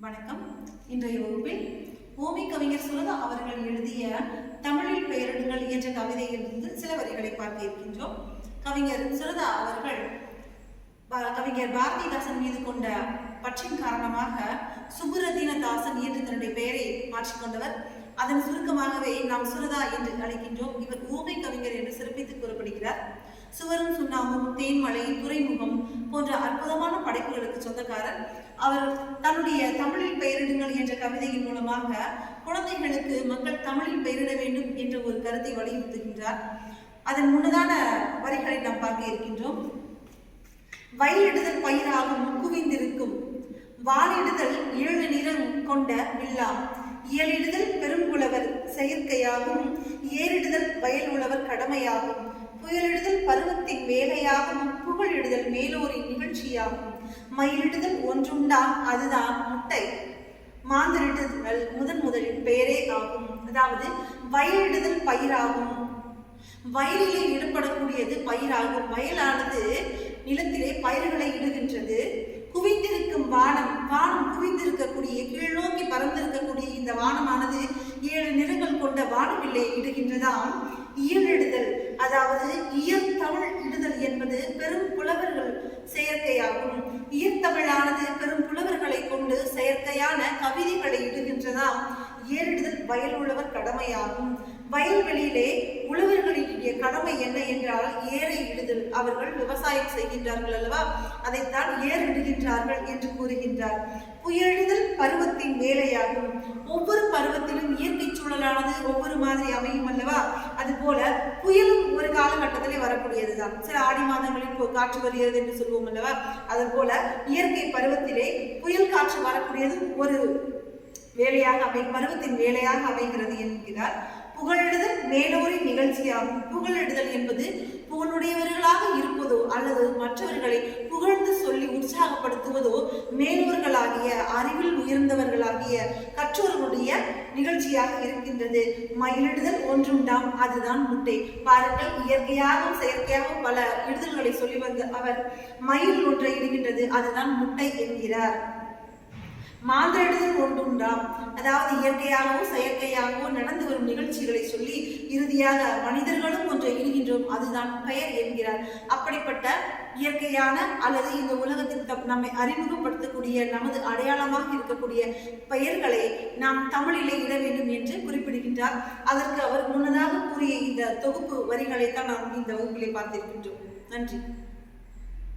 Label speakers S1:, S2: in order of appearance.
S1: வணக்கம். இன்றைய வகுப்பில் ஓமி கவிஞர் சுரதா அவர்கள் எழுதிய தமிழில் பெயரிடுங்கள் என்ற கவிதையிலிருந்து சில வரிகளை பார்க்க இருக்கின்றோம். கவிஞர் சுரதா அவர்கள் ப- கவிஞர் பாரதிதாசன் மீது கொண்ட பற்றின் காரணமாக சுப்புரதீனதாசன் என்று தன்னுடைய பெயரை மாற்றிக்கொண்டவர் அதன் சுருக்கமாகவே நாம் சுரதா என்று அழைக்கின்றோம். இவர் ஓமை கவிஞர் என்று சிறப்பித்து கூறப்படுகிறார். சுவரும் சுண்ணாமும் தேன்மலை துறைமுகம் போன்ற அற்புதமான படைப்புகளுக்கு சொந்தக்காரர். அவர் தன்னுடைய தமிழில் பெயரிடுங்கள் என்ற கவிதையின் மூலமாக குழந்தைகளுக்கு மக்கள் தமிழில் பெயரிட வேண்டும் என்ற ஒரு கருத்தை வலியுறுத்துகின்றார். அதன் முன்னதான வரிகளை நாம் பார்க்க இருக்கின்றோம். வயலிடுதல் பயிராகும் குவிந்திருக்கும். வாலிடுதல் ஏழு நிறம் கொண்ட வில்லா. இயலிடுதல் பெருங்குளவர் செயற்கையாகும். ஏறிடுதல் வயல் உழவர் கடமையாகும். புயலிடுதல் பருவத்தின் வேலையாகவும் புகழிடுதல் மேலோரின் நிகழ்ச்சியாகும். மயிலிடுதல் ஒன்றுண்டாம் அதுதான் முட்டை. மாந்திரிடுதல் முதன் முதலில் பெயரே ஆகும். அதாவது வயலிடுதல் பயிராகும். வயலிலே ஈடுபடக்கூடியது பயிராகும். வயலானது நிலத்திலே பயிர்களை இடுகின்றது. குவிந்திருக்கும் வானம் வானம் குவிந்திருக்கக்கூடிய கீழ் நோக்கி பறந்திருக்கக்கூடிய இந்த வானமானது ஏழு நிறங்கள் கொண்ட வானவில்லை இடுகின்றதாம். இயலிடுதல் அதாவது இயற்தமிழ் இடுதல் என்பது பெரும் புலவர்கள் செயற்கையாகும். இயற்தமிழானது பெரும் புலவர்களை கொண்டு செயற்கையான கவிதைகளை இடுகின்றதாம் ஏறிடுதல் வயல் உழவர் கடமையாகும். வயல்வெளியிலே உழவர்களினுடைய கடமை என்ன என்றால் ஏரை இடுதல். அவர்கள் விவசாயம் செய்கின்றார்கள் அல்லவா? அதைத்தான் ஏறிடுகின்றார்கள் என்று கூறுகின்றார். புயலிடுதல் பருவத்தின் வேலையாகும். ஒவ்வொரு பருவத்திலும் இயற்கை சூழலானது ஒவ்வொரு மாதிரி அமையும் அது அதுபோல புயலும் ஒரு காலகட்டத்திலே வரக்கூடியதுதான். சில ஆடி மாதங்களில் காற்று வருகிறது என்று சொல்லுவோம் அல்லவா? அது போல இயற்கை பருவத்திலே புயல் காற்று வரக்கூடியது ஒரு வேலையாக அமை பருவத்தின் வேலையாக அமைகிறது என்கிறார். புகழிடுதல் மேலோரின் நிகழ்ச்சியாகும். புகழிடுதல் என்பது புகழுடையவர்களாக இருப்பதோ அல்லது மற்றவர்களை புகழ்ந்து சொல்லி உற்சாகப்படுத்துவதோ மேலோர்களாகிய அறிவில் உயர்ந்தவர்களாகிய கற்றோர்களுடைய நிகழ்ச்சியாக இருக்கின்றது. மயிலிடுதல் ஒன்றுண்டாம் அதுதான் முட்டை. பாருங்கள் இயற்கையாகவும் செயற்கையாகவும் பல இடுதல்களை சொல்லி வந்த அவர் மயில் ஒன்றை இடுகின்றது அதுதான் முட்டை என்கிறார். மாந்திரிடுதல் ஒன்றுண்டாம் அதாவது இயற்கையாகவும் செயற்கையாகவும் நடந்து வரும் நிகழ்ச்சி இறுதியாக மனிதர்களும் ஒன்றை இடுகின்றோம் அதுதான் பெயர் என்கிறார். அப்படிப்பட்ட இயற்கையான அல்லது இந்த உலகத்திற்கு நம்மை அறிமுகப்படுத்தக்கூடிய நமது அடையாளமாக இருக்கக்கூடிய பெயர்களை நாம் தமிழிலே இட வேண்டும் என்று குறிப்பிடுகின்றார். அதற்கு அவர் முன்னதாக கூறிய இந்த தொகுப்பு வரிகளைத்தான் நாம் இந்த வகுப்பிலே பார்த்திருக்கின்றோம். நன்றி.